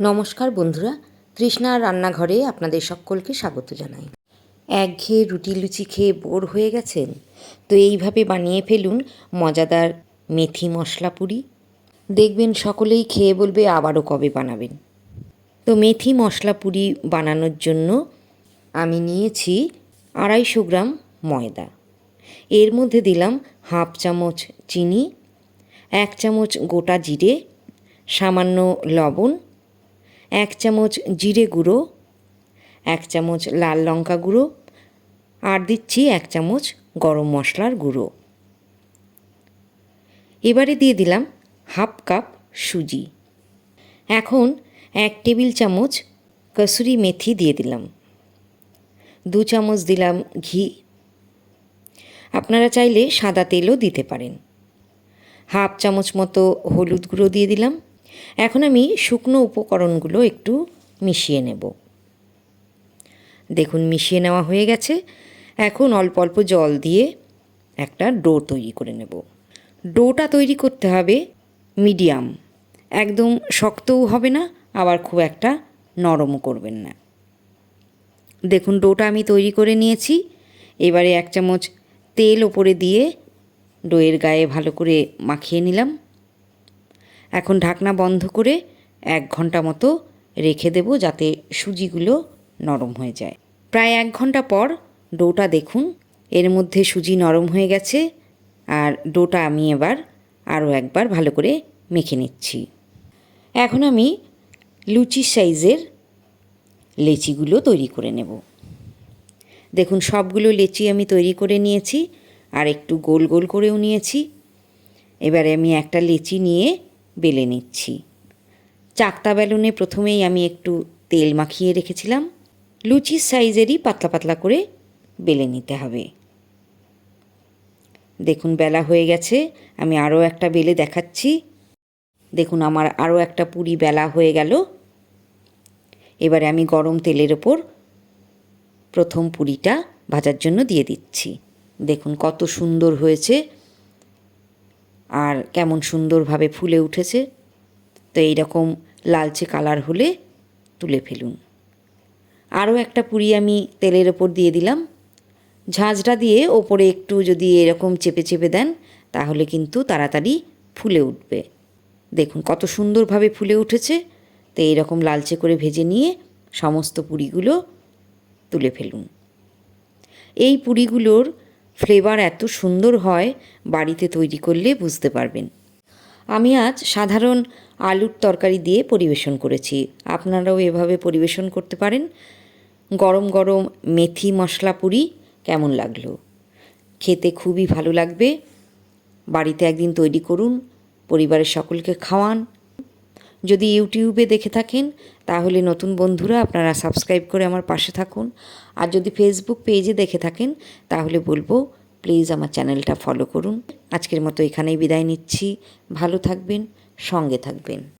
নমস্কার বন্ধুরা তৃষ্ণার রান্নাঘরে আপনাদের সকলকে স্বাগত জানাই। একঘেয়ে রুটি লুচি খেয়ে বোর হয়ে গেছেন? তো এইভাবে বানিয়ে ফেলুন মজাদার মেথি মশলা পুরি। দেখবেন সকলেই খেয়ে বলবে আবারও কবে বানাবেন। তো মেথি মশলা পুরি বানানোর জন্য আমি নিয়েছি আড়াইশো গ্রাম ময়দা। এর মধ্যে দিলাম হাফ চামচ চিনি, এক চামচ গোটা জিরে, সামান্য লবণ এক চামচ জিরে গুঁড়ো, এক চামচ লাল লঙ্কা গুঁড়ো আর দিচ্ছি এক চামচ গরম মশলার গুঁড়ো। এবারে দিয়ে দিলাম হাফ কাপ সুজি। এখন এক টেবিল চামচ কসুরি মেথি দিয়ে দিলাম। দু চামচ দিলাম ঘি। আপনারা চাইলে সাদা তেলও দিতে পারেন। হাফ চামচ মতো হলুদ গুঁড়ো দিয়ে দিলাম। এখন আমি শুকনো উপকরণগুলো একটু মিশিয়ে নেব। দেখুন, মিশিয়ে নেওয়া হয়ে গেছে। এখন অল্প অল্প জল দিয়ে একটা ডো তৈরি করে নেব। ডোটা তৈরি করতে হবে মিডিয়াম। একদম শক্তও হবে না, আবার খুব একটা নরমও করবেন না। দেখুন, ডোটা আমি তৈরি করে নিয়েছি। এবারে এক চামচ তেল ওপরে দিয়ে ডোয়ের গায়ে ভালো করে মাখিয়ে নিলাম। এখন ঢাকনা বন্ধ করে এক ঘণ্টা মতো রেখে দেব যাতে সুজিগুলো নরম হয়ে যায়। প্রায় এক ঘণ্টা পর ডোটা দেখুন, এর মধ্যে সুজি নরম হয়ে গেছে আর ডোটা আমি এবার আরও একবার ভালো করে মেখে নিচ্ছি। এখন আমি লুচি সাইজের লেচিগুলো তৈরি করে নেব। দেখুন, সবগুলো লেচি আমি তৈরি করে নিয়েছি আর একটু গোল গোল করেও নিয়েছি। এবারে আমি একটা লেচি নিয়ে বেলে নিচ্ছি। চাকতা বেলুনে প্রথমেই আমি একটু তেল মাখিয়ে রেখেছিলাম। লুচির সাইজেরই পাতলা পাতলা করে বেলে নিতে হবে। দেখুন, বেলা হয়ে গেছে, আমি আরও একটা বেলে দেখাচ্ছি। দেখুন, আমার আরও একটা পুরি বেলা হয়ে গেল। এবারে আমি গরম তেলের ওপর প্রথম পুরিটা ভাজার জন্য দিয়ে দিচ্ছি। দেখুন, কত সুন্দর হয়েছে। আর কেমন সুন্দরভাবে ফুলে উঠেছে। তো এইরকম লালচে কালার হলে তুলে ফেলুন। আরও একটা পুরি আমি তেলের ওপর দিয়ে দিলাম। ঝাঁঝটা দিয়ে ওপরে একটু যদি এরকম চেপে চেপে দেন, তাহলে কিন্তু তাড়াতাড়ি ফুলে উঠবে। দেখুন কত সুন্দরভাবে ফুলে উঠেছে। তো এইরকম লালচে করে ভেজে নিয়ে সমস্ত পুরিগুলো তুলে ফেলুন। এই পুরিগুলোর ফ্লেভার এত সুন্দর হয় বাড়িতে তৈরি করলে বুঝতে পারবেন। আমি আজ সাধারণ আলুর তরকারি দিয়ে পরিবেশন করেছি। আপনারাও এভাবে পরিবেশন করতে পারেন। গরম গরম মেথি মশলা পুরি কেমন লাগল? খেতে খুবই ভালো লাগবে। বাড়িতে একদিন তৈরি করুন, পরিবারের সকলকে খাওয়ান যদি ইউটিউবে দেখে থাকেন, তাহলে নতুন বন্ধুরা আপনারা সাবস্ক্রাইব করে আমার পাশে থাকুন। আর যদি ফেসবুক পেজে দেখে থাকেন, তাহলে বলব প্লিজ আমার চ্যানেলটা ফলো করুন। আজকের মতো এখানেই বিদায় নিচ্ছি। ভালো থাকবেন, সঙ্গে থাকবেন।